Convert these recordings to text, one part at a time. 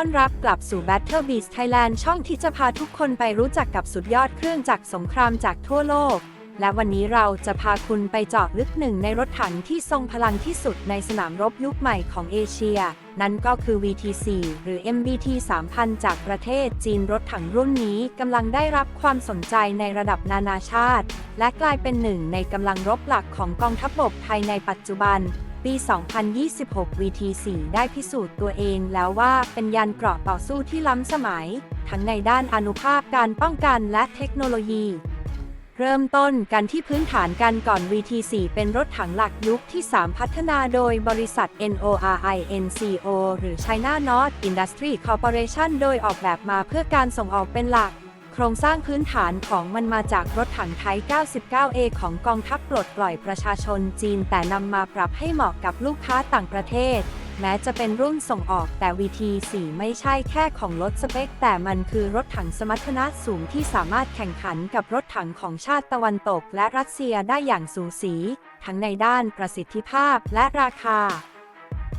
ต้อนรับกลับสู่ Battle Beast Thailand ช่องที่จะพาทุกคนไปรู้จักกับสุดยอดเครื่องจักรสงครามจากทั่วโลก และวันนี้เราจะพาคุณไปเจาะลึกหนึ่งในรถถังที่ทรงพลังที่สุดในสนามรบยุคใหม่ของเอเชีย นั่นก็คือ VT4 หรือ MBT 3000 จากประเทศจีนรถถังรุ่นนี้กำลังได้รับความสนใจในระดับนานาชาติ และกลายเป็นหนึ่งในกำลังรบหลักของกองทัพบกไทยในปัจจุบัน ปี 2026 VT4 ได้พิสูจน์ตัวเองแล้วว่าเป็นยานเกราะต่อสู้ที่ล้ำสมัย ทั้งในด้านอนุภาพการป้องกันและเทคโนโลยี เริ่มต้นกันที่พื้นฐานกันก่อน VT4 เป็นรถถังหลักยุคที่ 3 พัฒนาโดยบริษัท NORINCO หรือ China North Industry Corporation โดยออกแบบมาเพื่อการส่งออกเป็นหลัก ครงสร้างพื้นฐานของมันมาจากรถถังไทย 99A ของกองทัพปลดปล่อยประชาชนจีน แต่นำมาปรับให้เหมาะกับลูกค้าต่างประเทศ แม้จะเป็นรุ่นส่งออกแต่ VT4 ไม่ใช่แค่ของลดสเปค แต่มันคือรถถังสมรรถนะสูงที่สามารถแข่งขันกับรถถังของชาติตะวันตก และรัสเซียได้อย่างสูสี ทั้งในด้านประสิทธิภาพและราคา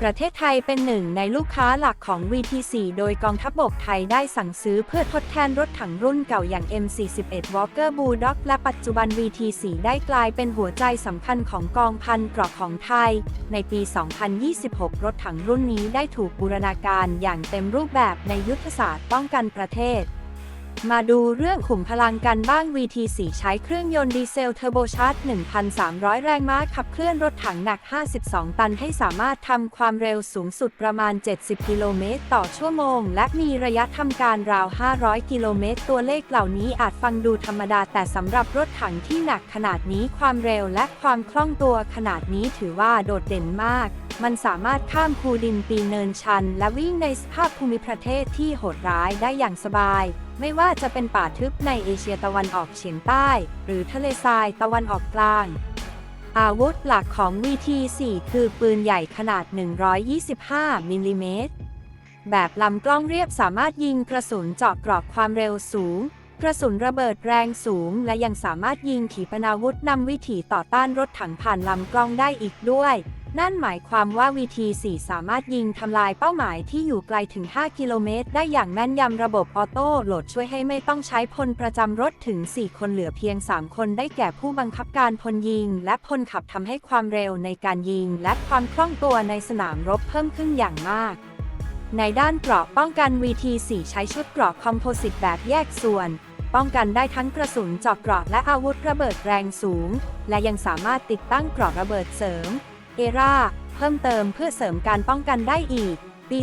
ประเทศไทยเป็นหนึ่งในลูกค้าหลักของ VT4 โดยกองทัพบกไทยได้สั่งซื้อเพื่อทดแทนรถถังรุ่นเก่าอย่าง M41 Walker Bulldog และปัจจุบัน VT4 ได้กลายเป็นหัวใจสำคัญของกองพันกราะของไทย ในปี 2026 รถถังรุ่นนี้ได้ถูกบูรณาการอย่างเต็มรูปแบบในยุทธศาสตร์ป้องกันประเทศ มาดูเรื่องขุมพลังกันบ้าง VT4 ใช้เครื่องยนต์ดีเซลเทอร์โบชาร์จ 1,300 แรงม้าขับเคลื่อนรถถังหนัก 52 ตันให้สามารถทำความเร็วสูงสุดประมาณ 70 กิโลเมตรต่อชั่วโมง และมีระยะทำการราว 500 กิโลเมตร ตัวเลขเหล่านี้อาจฟังดูธรรมดา แต่สำหรับรถถังที่หนักขนาดนี้ความเร็วและความคล่องตัวขนาดนี้ถือว่าโดดเด่นมาก มันสามารถข้ามภูดินปีเนินชัน และวิ่งในสภาพภูมิประเทศที่โหดร้ายได้อย่างสบาย ไม่ว่าจะเป็นป่าทึบในเอเชียตะวันออกเฉียงใต้ หรือทะเลทรายตะวันออกกลาง อาวุธหลักของ VT4 คือปืนใหญ่ขนาด 125มิลลิเมตรแบบลำกล้องเรียบสามารถยิงกระสุนเจาะกรอบความเร็วสูง กระสุนระเบิดแรงสูง และยังสามารถยิงขีปนาวุธนำวิถีต่อต้านรถถังผ่านลำกล้องได้อีกด้วย นั่นหมายความว่า VT4 สามารถยิงทำลายเป้าหมายที่อยู่ไกลถึง 5 กิโลเมตร ได้อย่างแม่นยำระบบออโต้โหลดช่วยให้ไม่ต้องใช้พลประจำรถถึง 4 คนเหลือเพียง 3 คนได้แก่ผู้บังคับการพลยิง และพลขับทำให้ความเร็วในการยิง และความคล่องตัวในสนามรบเพิ่มขึ้นอย่างมากในด้านเกราะป้องกัน VT4 ใช้ชุดเกราะคอมโพสิตแบบแยกส่วน ป้องกันได้ทั้งกระสุนเจาะเกราะและอาวุธระเบิดแรงสูง และยังสามารถติดตั้งเกราะระเบิดเสริม เอราเพิ่มเติมเพื่อเสริมการป้องกันได้อีก ปี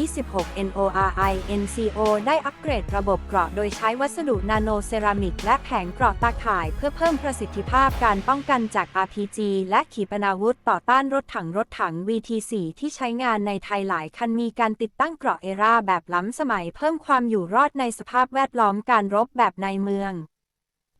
2026 NORI NCO ได้อัปเกรดระบบเกราะโดยใช้วัสดุนาโนเซรามิก และแผงเกราะตาข่ายเพื่อเพิ่มประสิทธิภาพการป้องกันจาก RPG และขีปนาวุธต่อต้านรถถังรถถัง VT4 ที่ใช้งานในไทยหลายคันมีการติดตั้งเกราะเอราแบบล้ำสมัยเพิ่มความอยู่รอดในสภาพแวดล้อมการรบแบบในเมือง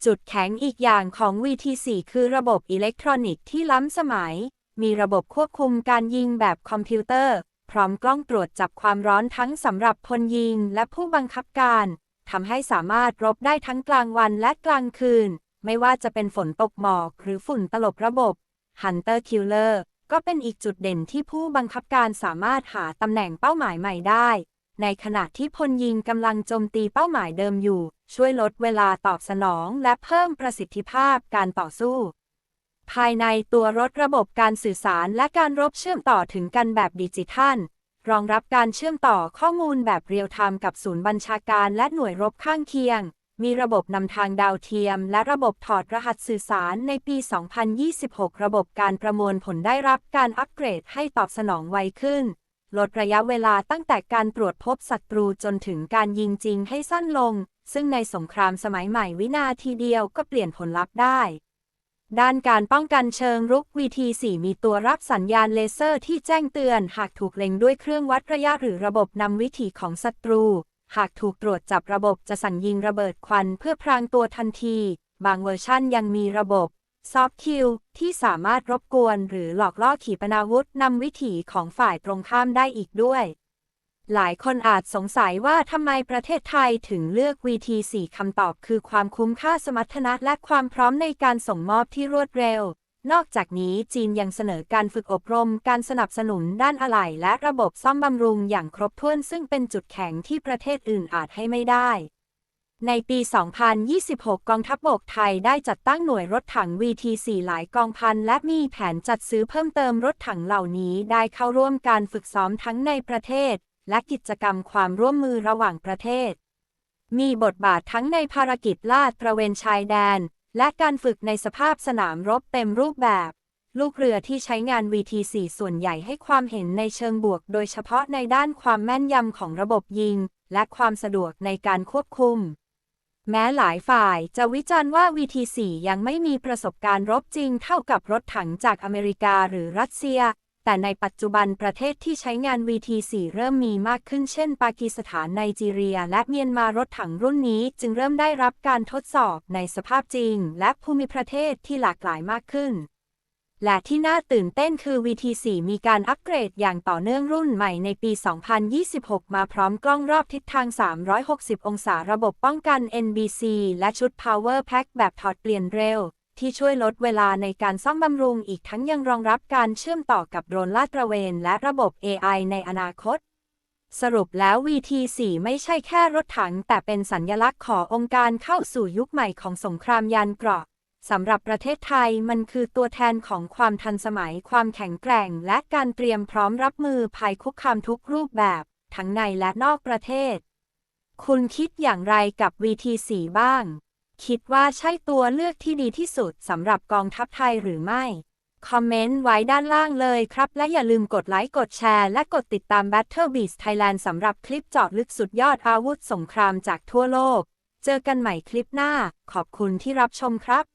จุดแข็งอีกอย่างของ VT4 คือระบบอิเล็กทรอนิกส์ที่ล้ำสมัย มีระบบควบคุมการยิงแบบคอมพิวเตอร์ พร้อมกล้องตรวจจับความร้อนทั้งสำหรับพลยิงและผู้บังคับการทำให้สามารถรบได้ทั้งกลางวันและกลางคืน ไม่ว่าจะเป็นฝนตกหมอกหรือฝุ่นตลบระบบ Hunter Killer ก็เป็นอีกจุดเด่นที่ผู้บังคับการสามารถหาตำแหน่งเป้าหมายใหม่ได้ ในขณะที่พลยิงกำลังโจมตีเป้าหมายเดิมอยู่ ช่วยลดเวลาตอบสนองและเพิ่มประสิทธิภาพการต่อสู้ ภายในตัวรถระบบการสื่อสารและการรบเชื่อมต่อถึงกันแบบดิจิทัล รองรับการเชื่อมต่อข้อมูลแบบเรียลไทม์กับศูนย์บัญชาการและหน่วยรบข้างเคียง มีระบบนำทางดาวเทียม และระบบถอดรหัสสื่อสารในปี 2026 ระบบการประมวลผลได้รับการอัปเกรดให้ตอบสนองไวขึ้น ลดระยะเวลาตั้งแต่การตรวจพบศัตรูจนถึงการยิงจริงให้สั้นลง ซึ่งในสงครามสมัยใหม่วินาทีเดียวก็เปลี่ยนผลลัพธ์ได้ ด้านการป้องกันเชิงรุก VT4 มีตัวรับสัญญาณเลเซอร์ที่แจ้งเตือน หากถูกเล็งด้วยเครื่องวัดระยะหรือระบบนำวิถีของศัตรู หากถูกตรวจจับระบบจะสั่งยิงระเบิดควันเพื่อพรางตัวทันที บางเวอร์ชั่นยังมีระบบซอฟต์คิวที่สามารถรบกวนหรือหลอกล่อขีปนาวุธนำวิถีของฝ่ายตรงข้ามได้อีกด้วย หลายคนอาจสงสัยว่าทำไมประเทศไทยถึงเลือก VT4 คำตอบคือความคุ้มค่าสมรรถนะและความพร้อมในการส่งมอบที่รวดเร็ว นอกจากนี้จีนยังเสนอการฝึกอบรม การสนับสนุนด้านอะไหล่และระบบซ่อมบำรุงอย่างครบถ้วนซึ่งเป็นจุดแข็งที่ประเทศอื่นอาจให้ไม่ได้ ในปี 2026 กองทัพบบกไทยได้จัดตั้งหน่วยรถถัง VT4 หลายกองพันและมีแผนจัดซื้อเพิ่มเติมรถถังเหล่านี้ได้เข้าร่วมการฝึกซ้อมทั้งในประเทศ และกิจกรรมความร่วมมือระหว่างประเทศ มีบทบาททั้งในภารกิจลาดตระเวนชายแดน และการฝึกในสภาพสนามรบเต็มรูปแบบ ลูกเรือที่ใช้งาน VT4 ส่วนใหญ่ให้ความเห็นในเชิงบวก โดยเฉพาะในด้านความแม่นยำของระบบยิง และความสะดวกในการควบคุมแม้หลายฝ่ายจะวิจารณ์ว่า VT4 ยังไม่มีประสบการณ์รบจริงเท่ากับรถถังจากอเมริกาหรือรัสเซีย แต่ในปัจจุบันประเทศที่ใช้งาน VT4 เริ่มมีมากขึ้นเช่น ปากีสถานไนจีเรีย และเมียนมารถถังรุ่นนี้ จึงเริ่มได้รับการทดสอบในสภาพจริง และภูมิประเทศที่หลากหลายมากขึ้น และที่น่าตื่นเต้นคือ VT4 มีการอัปเกรดอย่างต่อเนื่องรุ่นใหม่ในปี 2026 มาพร้อมกล้องรอบทิศทาง 360 องศาระบบป้องกัน NBC และชุด Power Pack แบบถอดเปลี่ยนเร็ว ที่ช่วยลดเวลาในการซ่อมบำรุงอีกทั้งยังรองรับการเชื่อมต่อกับโดรนลาดตระเวน และระบบ AI ในอนาคต สรุปแล้ว VT4 ไม่ใช่แค่รถถัง แต่เป็นสัญญลักษณ์ขององค์การเข้าสู่ยุคใหม่ของสงครามยานเกราะสำหรับประเทศไทยมันคือตัวแทนของความทันสมัย ความแข็งแกร่ง และการเตรียมพร้อมรับมือภัยคุกคามทุกรูปแบบ ทั้งในและนอกประเทศ คุณคิดอย่างไรกับ VT4 บ้าง คิดว่าใช่ตัวเลือกที่ดีที่สุดสำหรับกองทัพไทยหรือไม่ คอมเมนต์ไว้ด้านล่างเลยครับ และอย่าลืมกดไลค์ กดแชร์ และกดติดตาม Battle Beast Thailand สำหรับคลิปเจาะลึกสุดยอดอาวุธสงครามจากทั่วโลก เจอกันใหม่คลิปหน้า ขอบคุณที่รับชมครับ